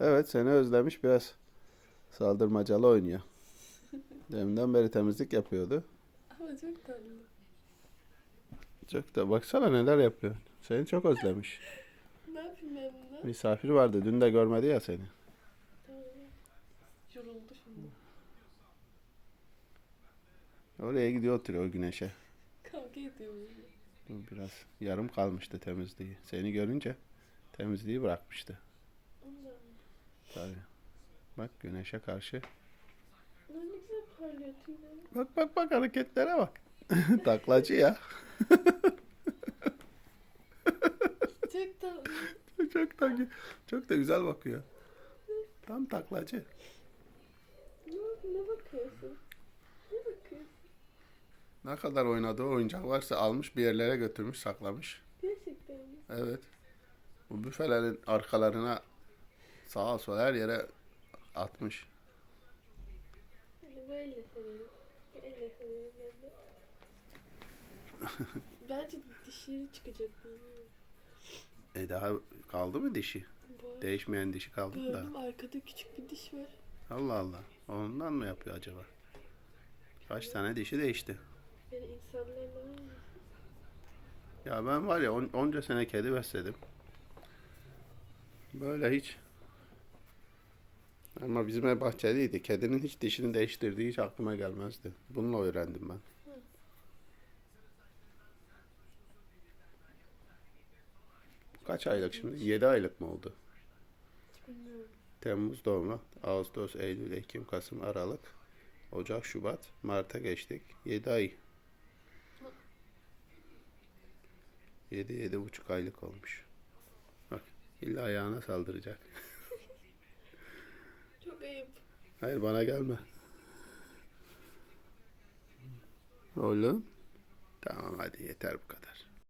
Evet seni özlemiş biraz saldırmacalı oynuyor. Deminden beri temizlik yapıyordu. Ama çok tatlı. Çok da baksana neler yapıyor. Seni çok özlemiş. Ne yapayım ben bundan? Misafir vardı dün de görmedi ya seni. Tamam. Yoruldu şimdi. Oraya gidiyor oturuyor güneşe. Kavga ediyoruz. Biraz yarım kalmıştı temizliği. Seni görünce temizliği bırakmıştı. Tabii. Bak güneşe karşı. Bak bak bak hareketlere bak. Taklacı ya. Çok tatlı. çok da çok da güzel bakıyor. Tam taklacı. Ne, ne bakıyorsun? Ne bakıyorsun? Ne kadar oynadığı oyuncak varsa almış bir yerlere götürmüş saklamış. Gerçekten mi? Evet. Bu büfelerin arkalarına sağa sola her yere atmış. Hani böyle severim. Böyle severim ben de. Bence dişleri çıkacak. E daha kaldı mı dişi? Bu Değişmeyen dişi kaldı mı. Gördüm arkada küçük bir diş var. Allah Allah. Ondan mı yapıyor acaba? Kaç tane dişi değişti. Yani insanlarla aynı. Ya ben var ya on, onca sene kedi besledim. Böyle hiç. Ama bizim ev bahçeliydi. Kedinin hiç dişini değiştirdiği hiç aklıma gelmezdi. Bununla öğrendim ben. Kaç aylık şimdi? 7 aylık mı oldu? Temmuz doğumlu. Ağustos, Eylül, Ekim, Kasım, Aralık, Ocak, Şubat, Mart'a geçtik. 7 ay. 7 yedi buçuk aylık olmuş. Bak illa ayağına saldıracak. Çok ayıp. Hayır bana gelme. Oğlum. Tamam hadi yeter bu kadar.